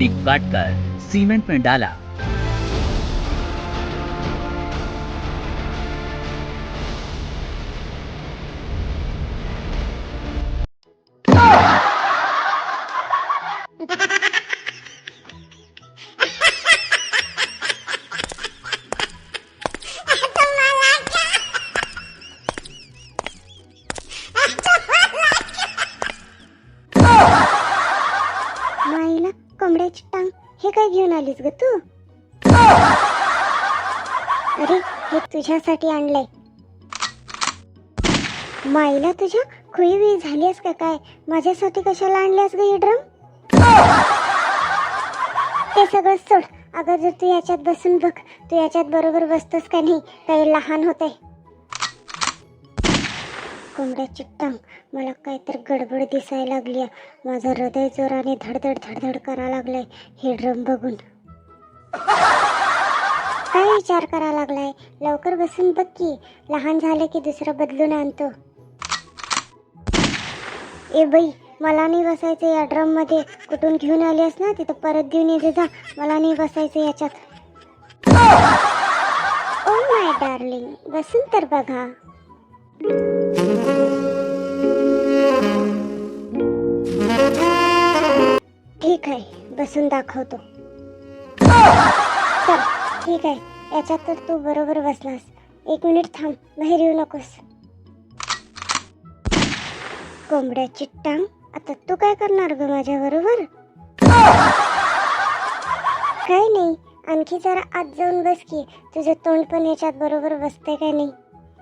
मिट्टी काट कर। सीमेंट में डाला। हे काय घेऊन आलीस ग तू? अरे हे तुझ्यासाठी आणलंय. माईला तुझ्या खुई वेळ झालीस का काय? माझ्यासाठी कशाला आणल्यास ग हे ड्रम? ते सगळं सोड. अगं जर तू याच्यात बसून बघ तू याच्यात बरोबर बसतोस का नाही काही लहान होत आहे टांग मला काहीतरी गडबड दिसायला लागली माझं हृदय जोराने धडधड धडधड करा लागलंय. हे ड्रम बघून. काय विचार करा लागलाय? लवकर बसून बघ की. लहान झाले की दुसरं बदलून आणतो. ए बाई मला नाही बसायचं या ड्रममध्ये. कुठून घेऊन आलीस ना? तिथं परत घेऊन येते जा. मला नाही बसायचं याच्यात. ओ माय डार्लिंग बसून तर बघा. बसून दाखवतो. चल ठीक आहे. याच्यात तर तू बरोबर बसलास. एक मिनिट थांब बाहेर येऊ नकोस. कोंबड्याची टांग. आता तू काय करणार ग माझ्या बरोबर? काय नाही. आणखी जरा आत जाऊन बस की. तुझं तोंड पण याच्यात बरोबर बसतंय काय नाही?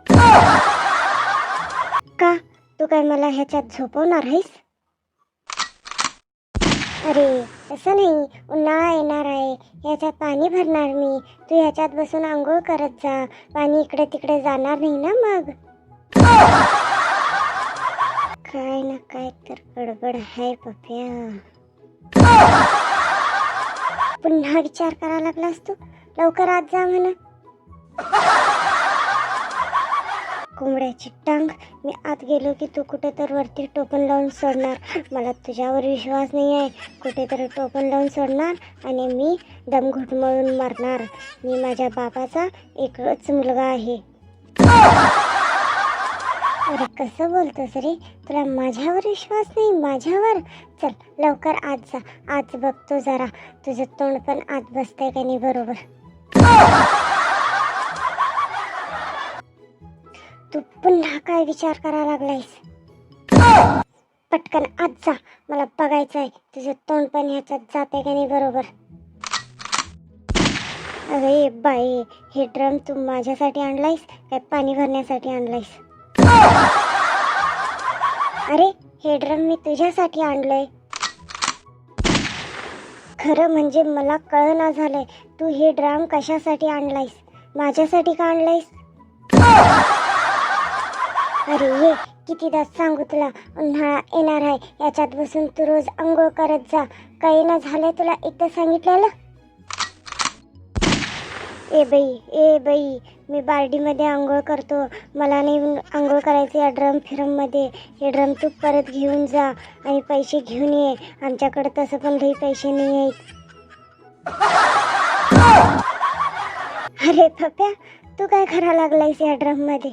का? तू काय मला ह्याच्यात झोपवणार आहेस? अरे तसं नाही. उन्हाळा येणार आहे. ह्याच्यात पाणी भरणार मी. तू ह्याच्यात बसून आंघोळ करत जा. पाणी इकडे तिकडे जाणार नाही ना मग? काय ना काय तर गडबड आहे पप्या. पुन्हा विचार करा लागलास तू? लवकर आत जा म्हणा. कोंबड्याची टांग. मी आत गेलो की तू कुठे तर वरती टोपण लावून सोडणार. मला तुझ्यावर विश्वास नाही आहे. कुठेतरी टोपण लावून सोडणार आणि मी दम घुटमळून मरणार. मी माझ्या बाबाचा एकच मुलगा आहे. अरे कसं बोलतोस रे? तुला माझ्यावर विश्वास नाही? माझ्यावर? चल लवकर आत जा. आज बघतो जरा. तुझं तोंड पण आत बसतंय का नाही बरोबर? तू पुन्हा काय विचार करायला लागलायस? पटकन आज जा. मला बघायचं आहे तुझं तोंड पण ह्याच्यात जाते का नाही बरोबर? अरे बाई हे ड्रम तू माझ्यासाठी आणलायस? काय पाणी भरण्यासाठी आणलायस? अरे हे ड्रम मी तुझ्यासाठी आणलंय. खरं म्हणजे मला कळना झालंय. तू हे ड्रम कशासाठी आणलायस? माझ्यासाठी का आणलायस? अरे ये कितीदा सांगू तुला उन्हाळा येणार आहे याच्यात बसून तू रोज आंघोळ करत जा. काही ना झालंय तुला एकदा सांगितलेलं? ए बाई ए बाई मी बार्डीमध्ये आंघोळ करतो. मला नाही आंघोळ करायचं या ड्रम फिरममध्ये. हे ड्रम तू परत घेऊन जा आणि पैसे घेऊन ये. आमच्याकडे तसं पण लई पैसे नाही आहेत. अरे पप्या तू काय खरा लागलायस या ड्रममध्ये?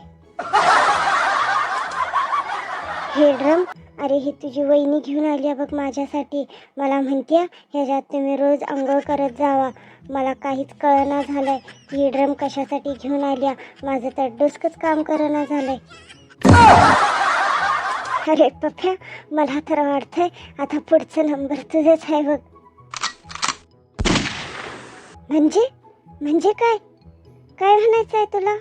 हे ड्रम. अरे ही तुझी वहिनी घेऊन आली आहे बघ माझ्यासाठी. मला म्हणते ह्याच्यात तुम्ही रोज आंघोळ करत जावा. मला काहीच कळना झालंय. की ही ड्रम कशासाठी घेऊन आली आहे. माझं तर डोसकंच काम करणं झालंय. अरे पप्या मला तर वाटतंय आता पुढचा नंबर तुझाच आहे बघ. म्हणजे? म्हणजे काय? काय म्हणायचं आहे तुला?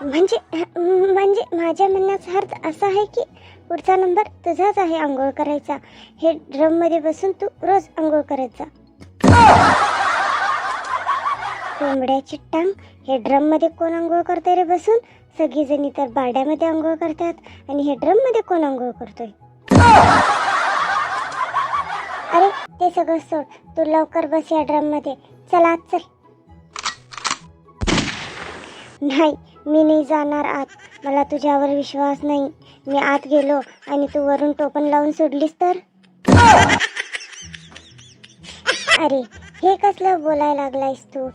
म्हणजे म्हणजे माझ्या म्हणण्याचा अर्थ असा आहे की पुढचा नंबर तुझाच आहे आंघोळ करायचा. हे ड्रममध्ये बसून तू रोज आंघोळ करत जा. कोंबड्याची टांग हे ड्रममध्ये कोण आंघोळ करतोय रे बसून? सगळीजणी तर बारड्यामध्ये आंघोळ करतात आणि हे ड्रममध्ये कोण आंघोळ करतोय? अरे ते सगळं सोड. तू लवकर बस या ड्रममध्ये चला चल. नाही मी नाही जाणार आत. मला तुझ्यावर विश्वास नाही. मी आत गेलो आणि तू वरून टोपण लावून सोडलीस तर? अरे हे कसलं बोलायला लागलायस तू?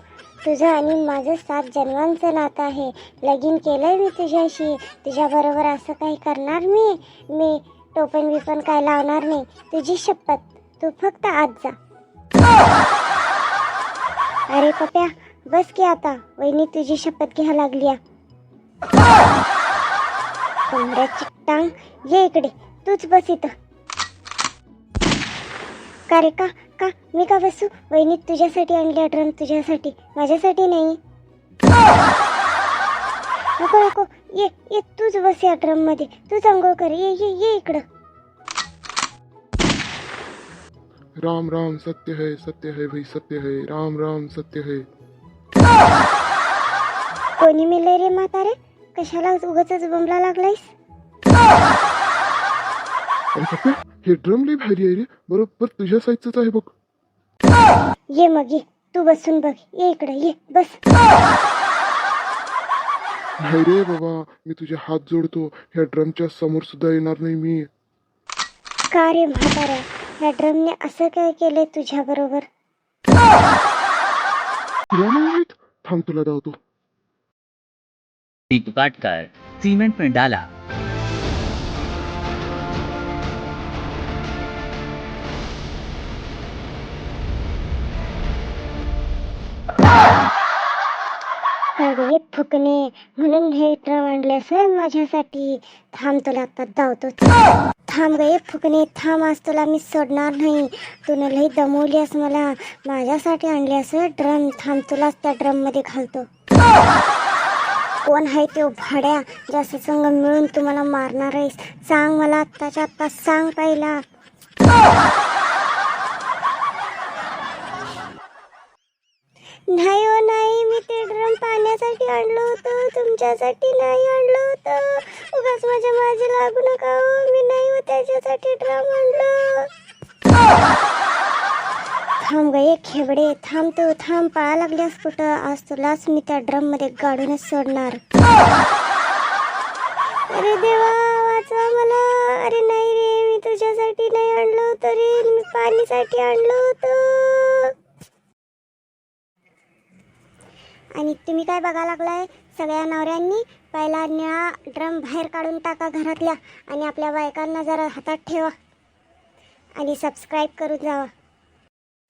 तुझं आणि माझं सात जन्मांचं नातं आहे. लगीन केलंय मी तुझ्याशी. तुझ्याबरोबर असं काही करणार मी? मी टोपण बिपण काय लावणार नाही. तुझी शपथ. तू फक्त आत जा. अरे पप्या बस की आता. वहिनी तुझी शपथ घ्या लागली कोंबड्याची टांग ये इकडे. तूच बस इथं. का रे का का? मी का बसू? वहिनी तुझ्यासाठी आणली ड्रम तुझ्यासाठी. माझ्यासाठी नाही. नको नको. ये ये तूच बस या ड्रममध्ये तूच आंघोळ कर. ये ये ये इकडं. राम राम सत्य है सत्य है भाई सत्य है. राम राम सत्य है. कोणी मेले रे म्हातारे? कशाला उगाच बमला लागलायस? अरे पप्पा हे ड्रम लई भारी आहे रे. बरोबर तुझ्या साईजच आहे बघ. ये मग ये तू बसून बघ. ये इकडं ये बस. नाही रे बाबा मी तुझे हात जोडतो. ह्या ड्रमच्या समोर सुद्धा येणार नाही मी. का रे म्हाताऱ्या ह्या ड्रमने असं काय केलंय तुझ्या बरोबर तुला नाही माहीत? थांब तुला धावतो टीक काटकर सीमेंट में डाला. अरे फुकणे म्हणून हे ड्रम आणले सर माझ्यासाठी. थांब तुला आता धावतो. थांब गे फुकणे थांब आज तुला मी सोडणार नाही. तूने लई दमवलीस मला. माझ्यासाठी आणली असेल ड्रम. थांब तुलाच त्या ड्रममध्ये घालतो. कोण आहे तो भाड्या. जास्त संग मिळून तुम्हाला मारणार आहेस. सांग मला आत्ताच्या आत्ता. सांग पहिला. नाही हो नाही. मी ते ड्रम पाण्यासाठी आणलं होतं. तुमच्यासाठी नाही आणलं होतं. उगाच माझ्या माझे लागू नका हो. मी नाही हो त्याच्यासाठी ड्रम आणलं. थांब ग खेबडे. थांब तू थांब. पळा लागल्यास कुठं? आज तुलाच मी त्या ड्रममध्ये गाडूनच सोडणार. अरे देवा वाचवा मला. अरे नाही रे मी तुझ्यासाठी नाही आणलं होतं रे. मी पाणीसाठी आणलं होतं. आणि तुम्ही काय बघा लागलाय? सगळ्या नवऱ्यांनी पहिला निळा ड्रम बाहेर काढून टाका घरातल्या आणि आपल्या बायकांना जरा हातात ठेवा. आणि सबस्क्राईब करून जावा.